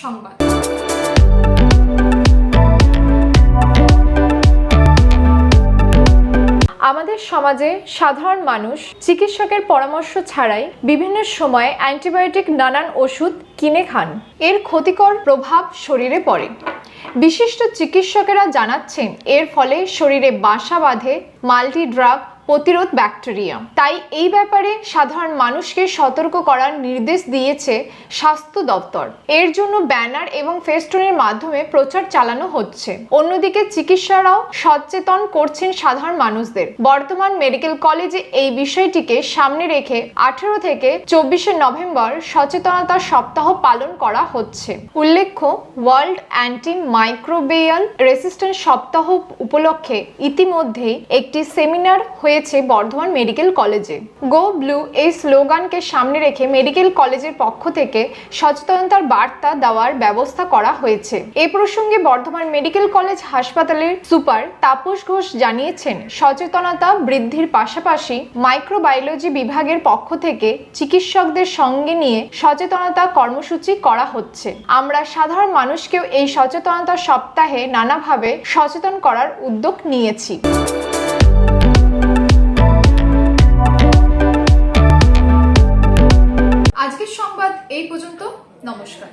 সংবাদ। আমাদের সমাজে সাধারণ মানুষ চিকিৎসকের পরামর্শ ছাড়াই বিভিন্ন সময়ে অ্যান্টিবায়োটিক নানান ওষুধ কিনে খান। এর ক্ষতিকর প্রভাব শরীরে পড়ে। বিশিষ্ট চিকিৎসকেরা জানাচ্ছেন, এর ফলে শরীরে বাসা বাঁধে, মাল্টি ড্রাগ প্রতিরোধ ব্যাকটেরিয়া তাই এই ব্যাপারে সাধারণ মানুষকে সতর্ক করার নির্দেশ দিয়েছে স্বাস্থ্য দপ্তর। এর জন্য ব্যানার এবং ফেস্টুনের মাধ্যমে প্রচার চালানো হচ্ছে। অন্যদিকে চিকিৎসারাও সচেতন করছেন সাধারণ মানুষদের। বর্তমান মেডিকেল কলেজে এই বিষয়টিকে সামনে রেখে আঠেরো থেকে চব্বিশে নভেম্বর সচেতনতা সপ্তাহ পালন করা হচ্ছে। উল্লেখ্য, ওয়ার্ল্ড অ্যান্টি মাইক্রোবিয়াল রেসিস্ট্যান্ট সপ্তাহ উপলক্ষে ইতিমধ্যেই একটি সেমিনার হয়েছে বর্ধমান মেডিকেল কলেজে। গো ব্লু এই স্লোগানকে সামনে রেখে মেডিকেল কলেজের পক্ষ থেকে সচেতনতার বার্তা দেওয়ার ব্যবস্থা করা হয়েছে। এ প্রসঙ্গে বর্ধমান মেডিকেল কলেজ হাসপাতালের সুপার তাপস ঘোষ জানিয়েছেন, সচেতনতা বৃদ্ধির পাশাপাশি মাইক্রোবায়োলজি বিভাগের পক্ষ থেকে চিকিৎসকদের সঙ্গে নিয়ে সচেতনতা কর্মসূচি করা হচ্ছে। আমরা সাধারণ মানুষকেও এই সচেতনতা সপ্তাহে নানাভাবে সচেতন করার উদ্যোগ নিয়েছি। এই পর্যন্ত নমস্কার।